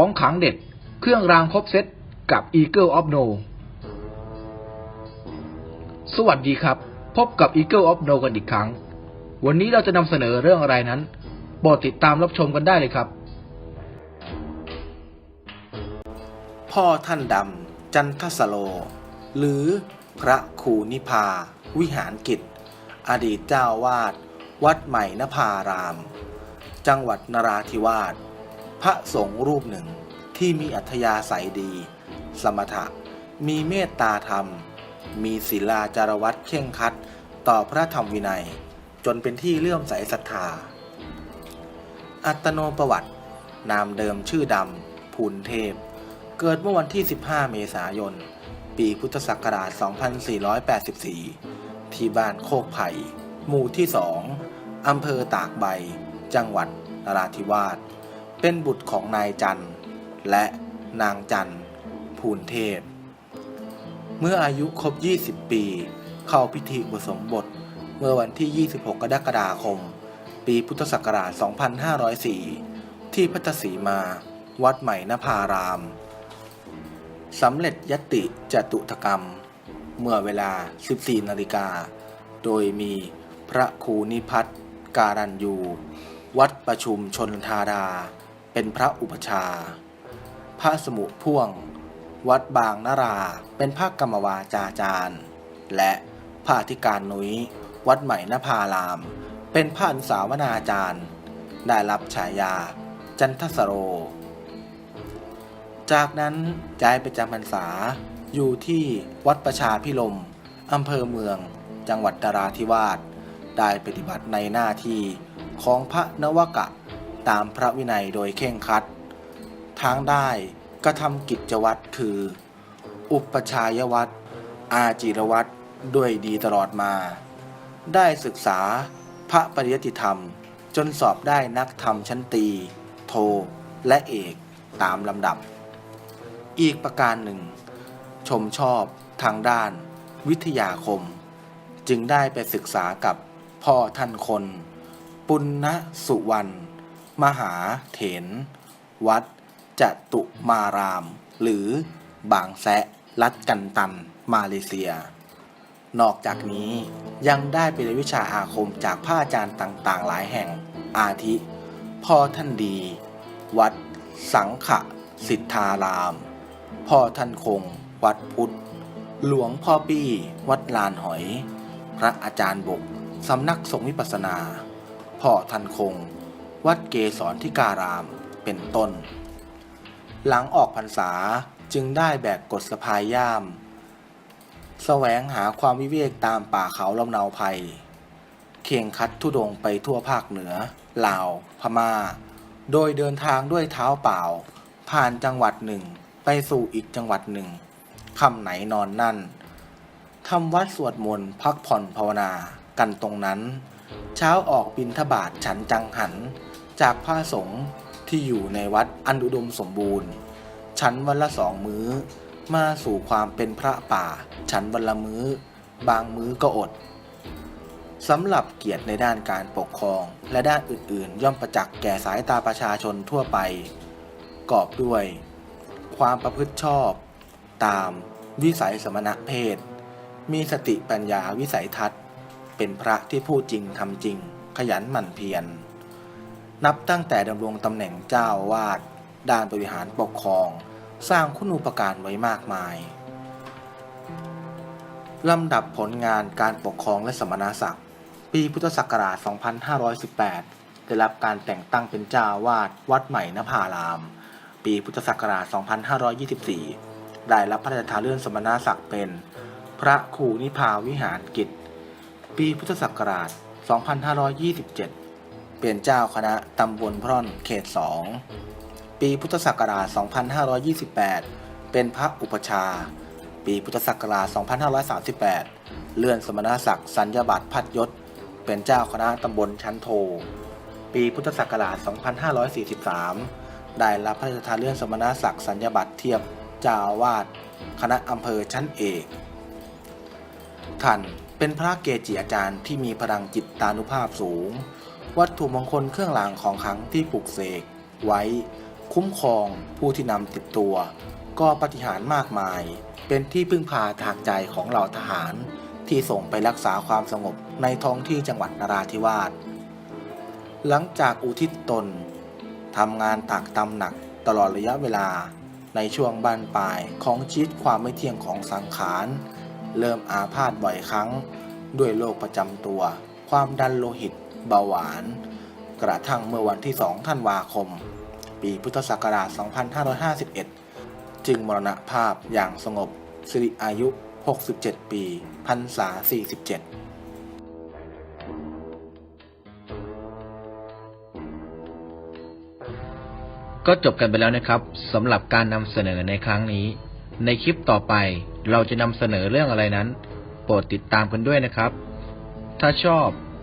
ของขังเด็ด เครื่องรางครบเซตกับ Eagle of No สวัสดีครับ พบกับ Eagle of No กันอีกครั้ง วันนี้เราจะนำเสนอเรื่องอะไรนั้นโปรดติดตามรับชมกันได้เลยครับ พ่อท่านดำจันทสโล หรือพระครูนิพา วิหารกิจ อดีตเจ้าวาด วัดใหม่นภาราม จังหวัดนราธิวาส พระสงฆ์รูปหนึ่งที่มีอัธยาศัยดี สมถะ มีเมตตาธรรม มีศีลาจารวัตเข่งคัดต่อพระธรรมวินัย จนเป็นที่เลื่อมใสศรัทธา อัตโนประวัติ นามเดิมชื่อดำภูลเทพ เกิดเมื่อวันที่ 15 เมษายน ปีพุทธศักราช 2484 ที่บ้านโคกไผ่ หมู่ที่2อำเภอตากใบ จังหวัดนราธิวาส เป็นบุตรของนายจันทร์และนางจันทร์ภูลเทพ เมื่ออายุครบ 20 ปี เข้าพิธีอุปสมบท เมื่อวันที่ 26 กรกฎาคม ปีพุทธศักราช 2504 ที่พัทสีมา วัดใหม่นภารามสำเร็จยติจตุถกรรม เมื่อเวลา 14 นาฬิกา โดยมีพระครูนิพัฒน์การันยู วัดประชุมชนธาดา เป็นพระอุปชา พระสมุพ่วง วัดบางนารา เป็นพระกรรมวาจาจารย์ และพระอธิการนุ้ย วัดใหม่นภาราม เป็นพระอนุสาวนาจารย์ ได้รับฉายา จันทสโร จากนั้นย้ายไปจำพรรษาอยู่ที่วัดประชาพิลมอำเภอเมือง จังหวัดนราธิวาส ได้ปฏิบัติในหน้าที่ของพระนวกะ ตามพระวินัยโดยเข่งครัดทางได้กระทำกิจวัตรคือ อุปชายวัตรอาจิรวัตรด้วยดีตลอดมา ได้ศึกษาพระปริยติธรรม จนสอบได้นักธรรมชั้นตี โท และเอกตามลำดับ อีกประการหนึ่ง ชมชอบทางด้าน วิทยาคม จึงได้ไปศึกษากับพ่อท่านคน ปุณณสุวรรณ มหาเถน วัดจตุมาราม หรือบางแซะรัฐกันตัน มาเลเซีย นอกจากนี้ยังได้ไปเรียนวิชาอาคมจากพระอาจารย์ต่างๆ หลายแห่ง อาทิ พ่อท่านดี วัด สังขสิทธาราม พ่อท่านคง วัดพุทธ หลวงพ่อปี้ วัดลานหอย พระอาจารย์บก สำนักสงฆ์วิปัสนา พ่อท่านคง วัดเกศรทิการาม เป็นต้น หลังออกพรรษาจึงได้แบกกฎสะพายย่าม แสวงหาความวิเวกตามป่าเขาลำเนาภัยเข่งคัดทุดงไปทั่วภาคเหนือ ลาว พม่า โดยเดินทางด้วยเท้าเปล่า ผ่านจังหวัดหนึ่งไปสู่อีกจังหวัดหนึ่งคำไหนนอนนั่นทำวัดสวดมนต์พักผ่อนภาวนากันตรงนั้น เช้าออกบินทบาทฉันจังหัน จากพระสงฆ์ที่อยู่ในวัดอันอุดมสมบูรณ์ฉันวันละสองมื้อ มาสู่ความเป็นพระป่าฉันวันละมื้อ บางมื้อก็อดสำหรับเกียรติในด้านการปกครองและด้านอื่นๆ ย่อมประจักษ์แก่สายตาประชาชนทั่วไป กอบด้วย ความประพฤติชอบ ตามวิสัยสมณะเพศ มีสติปัญญาวิสัยทัศน์ เป็นพระที่พูดจริงทำจริง ขยันหมั่นเพียร นับตั้งแต่ดำรงตำแหน่งเจ้าวาดด้านบริหารปกครอง สร้างคุณูปการไว้มากมายลำดับผลงานการปกครองและสมณศักดิ์ ปีพุทธศักราช 2518 ได้รับการแต่งตั้งเป็นเจ้าวาดวัดใหม่นภาราม ปีพุทธศักราช 2524 ได้รับพระราชทานเลื่อนสมณศักดิ์เป็น พระครูนิพาวิหารกิจ ปีพุทธศักราช 2527 เป็นเจ้าคณะตำบลพร่อนเขต2ปีพุทธศักราช 2528 เป็นพระอุปชา ปีพุทธศักราช 2538 เลื่อนสมณศักดิ์สัญญาบัตรพัดยศ เป็นเจ้าคณะตำบลชั้นโท ปีพุทธศักราช 2543 ได้รับพระราชทานเลื่อนสมณศักดิ์สัญญาบัตรเทียบเจ้าวาสคณะอำเภอชั้นเอก ท่านเป็นพระเกจิอาจารย์ที่มีพลังจิตตานุภาพสูง วัตถุมงคลเครื่องรางของขลังที่ปลุกเสกไว้ คุ้มครองผู้ที่นำติดตัว ก็ปฏิหารมากมาย เป็นที่พึ่งพาทางใจของเหล่าทหาร ที่ส่งไปรักษาความสงบในท้องที่จังหวัดนราธิวาสหลังจากอุทิศตนทำงานตักตำหนักตลอดระยะเวลาในช่วงบ้านปลายของชีวิตความไม่เที่ยงของสังขาร เริ่มอาพาธบ่อยครั้ง ด้วยโรคประจำตัว ความดันโลหิต เบาหวาน กระทั่งเมื่อวันที่ 2 ธันวาคม ปีพุทธศักราช 2551 จึงมรณภาพอย่างสงบสิริอายุ 67 ปีพรรษา 47ก็จบกันไปแล้วนะครับสำหรับการนำเสนอในครั้งนี้ ในคลิปต่อไปเราจะนำเสนอเรื่องอะไรนั้น โปรดติดตามกันด้วยนะครับ ถ้าชอบ